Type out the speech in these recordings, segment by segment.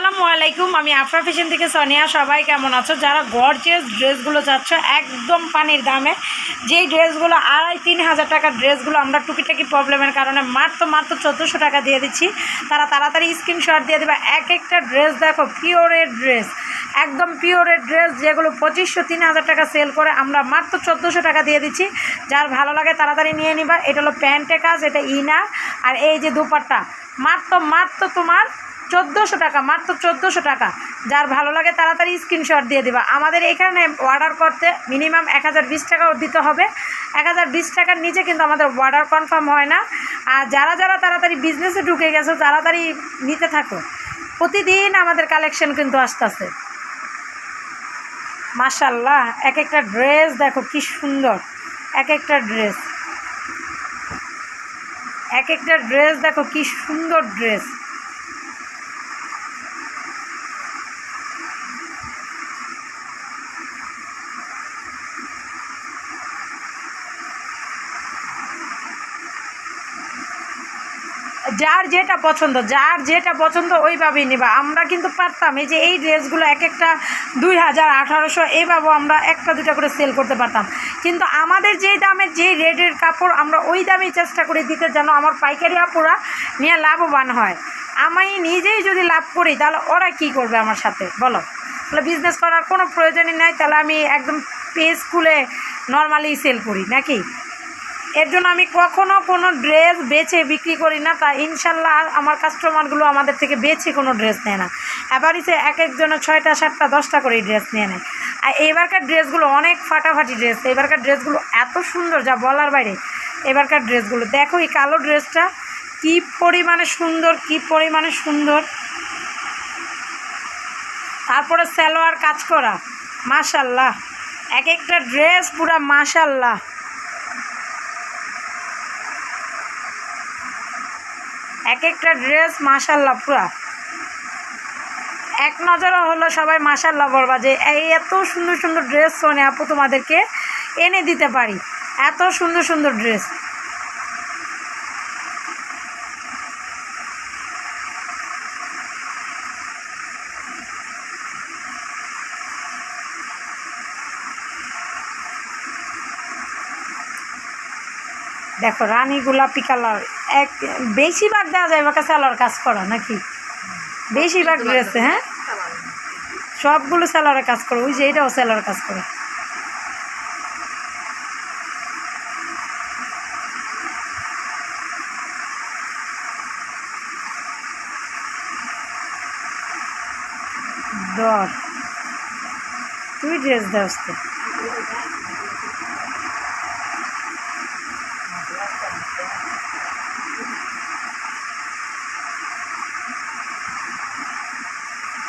আসসালামু আলাইকুম, আমি আফরা ফ্যাশন থেকে সোনিয়া। সবাই কেমন আছো? যারা গর্জিয়াস ড্রেসগুলো চাচ্ছ, একদম পানির দামে, যেই ড্রেসগুলো আড়াই তিন হাজার টাকার ড্রেসগুলো আমরা টুকিটাকি প্রবলেমের কারণে মাত্র মাত্র চোদ্দোশো টাকা দিয়ে দিচ্ছি। তারা তাড়াতাড়ি স্ক্রিনশট দিয়ে দেবে। এক একটা ড্রেস দেখো পিওরের ড্রেস একদম পিওরের ড্রেস যেগুলো পঁচিশশো, তিন হাজার টাকা সেল করে আমরা মাত্র চোদ্দোশো টাকা দিয়ে দিচ্ছি। যার ভালো লাগে তাড়াতাড়ি নিয়ে নিবা। এটা হলো প্যান্টে কাজ, এটা ইনার আর এই যে দুপাট্টা, মাত্র মাত্র তোমার চোদ্দোশো টাকা, মাত্র চোদ্দোশো টাকা। যার ভালো লাগে তাড়াতাড়ি স্ক্রিনশট দিয়ে দিবা। আমাদের এখানে অর্ডার করতে মিনিমাম এক হাজার বিশ টাকাও দিতে হবে। এক হাজার বিশ টাকার নিচে কিন্তু আমাদের অর্ডার কনফার্ম হয় না। আর যারা যারা তাড়াতাড়ি বিজনেসে ঢুকে গেছো, তাড়াতাড়ি নিতে থাকো। প্রতিদিন আমাদের কালেকশন কিন্তু আসতেছে। মাশাল্লাহ এক একটা ড্রেস দেখো কি সুন্দর। এক একটা ড্রেস এক একটা ড্রেস দেখো কি সুন্দর ড্রেস যার যেটা পছন্দ, যার যেটা পছন্দ ওইভাবেই নেবা। আমরা কিন্তু পারতাম এই যে এই ড্রেসগুলো এক একটা দুই হাজার আঠারোশো এইভাবে আমরা একটা দুটা করে সেল করতে পারতাম। কিন্তু আমাদের যেই দামের যেই রেডের কাপড় আমরা ওই দামেই চেষ্টা করে দিতে যেন আমার পাইকারি আপুরা নিয়ে লাভবান হয়। আমি নিজেই যদি লাভ করি, তাহলে ওরা কি করবে আমার সাথে? বলো। তাহলে বিজনেস করার কোনো প্রয়োজনই নাই, তাহলে আমি একদম পেজ খুলে নর্মালি সেল করি, নাকি? এর জন্য আমি কখনো কোনো ড্রেস বেচে বিক্রি করি না, তা ইনশাল্লাহ আমার কাস্টমারগুলো আমাদের থেকে বেছে কোনো ড্রেস নেয় না। এবারই সে এক একজনের ছয়টা, সাতটা, দশটা করে ড্রেস নিয়ে নেয়। আর এবারকার ড্রেসগুলো অনেক ফাটাফাটি ড্রেস, এবারকার ড্রেসগুলো এত সুন্দর যা বলার বাইরে। এবারকার ড্রেসগুলো, দেখো এই কালো ড্রেসটা কি পরিমাণে সুন্দর, কি পরিমাণে সুন্দর। তারপরে সালোয়ার কাজ করা, মাশাল্লাহ। এক একটা ড্রেস পুরা মাশাল্লাহ। এক একটা ড্রেস মাশাল্লাহ পুরা। এক নজরে হলো সবাই মাশাল্লাহ বলবা যে এই এত সুন্দর সুন্দর ড্রেস সোনে আপু তোমাদেরকে এনে দিতে পারি। এত সুন্দর সুন্দর ড্রেস। দেখো, রানী গোলাপি কালার। এক বেশিরভাগ দেওয়া যায় বাকা স্যালোয়ার কাজ করা নাকি? বেশিরভাগ ড্রেসে হ্যাঁ? সবগুলো স্যালোয়ারের কাজ করো ওই যে এটাও স্যালোয়ার কাজ করে। দর তুই ড্রেস দেওয়াস তো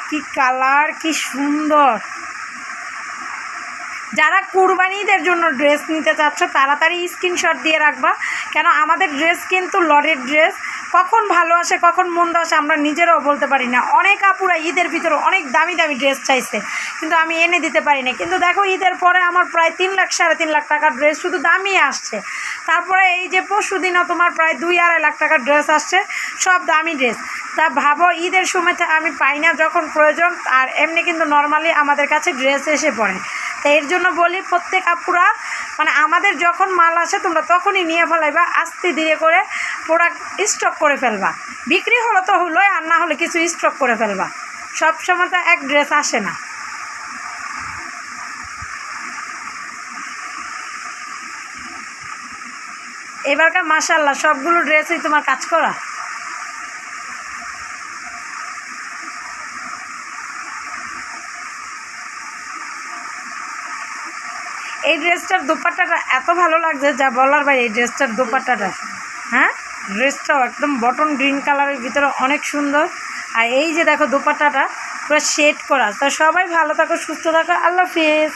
কি কালার, কি সুন্দর। যারা কুরবানিদের জন্য ড্রেস নিতে চাচ্ছ, তাড়াতাড়ি স্ক্রিনশট দিয়ে রাখবা। কেন, আমাদের ড্রেস কিন্তু লরের ড্রেস কখন ভালো আসে, কখন মন্দ আসে আমরা নিজেরাও বলতে পারি না। অনেক আপুরা ঈদের ভিতরে অনেক দামি দামি ড্রেস চাইছে, কিন্তু আমি এনে দিতে পারি না। কিন্তু দেখো, ঈদের পরে আমার প্রায় তিন লাখ, সাড়ে তিন লাখ টাকার ড্রেস শুধু দামি আসছে। তারপরে এই যে পরশু দিনও তোমার প্রায় দুই আড়াই লাখ টাকার ড্রেস আসছে, সব দামি ড্রেস। তা ভাবো, ঈদের সময় আমি পাই না যখন প্রয়োজন, আর এমনি কিন্তু নর্মালি আমাদের কাছে ড্রেস এসে পড়ে। তো এর জন্য বলি, প্রত্যেক আপুরা মানে আমাদের যখন মাল আসে, তোমরা তখনই নিয়ে ফেলাইবা, আস্তে ধীরে করে প্রোডাক্ট স্টক করে ফেলবা। বিক্রি হলো তো হলোই, আর না হলে কিছু স্টক করে ফেলবা। সব সময় তো এক ড্রেস আসে না। এবারকার মাসাল্লাহ সবগুলো ড্রেসই তোমার কাজ করা। এই ড্রেসটার দোপাট্টাটা এত ভালো লাগছে, যা বলার ভাই, এই ড্রেসটার দোপাট্টাটা। ড্রেসটাও একদম বটন গ্রিন কালারের ভিতরে অনেক সুন্দর। আর এই যে দেখো দোপাট্টাটা, পুরো শেড করা। তা সবাই ভালো থাকো, সুস্থ থাকো। আল্লাহ হাফিজ।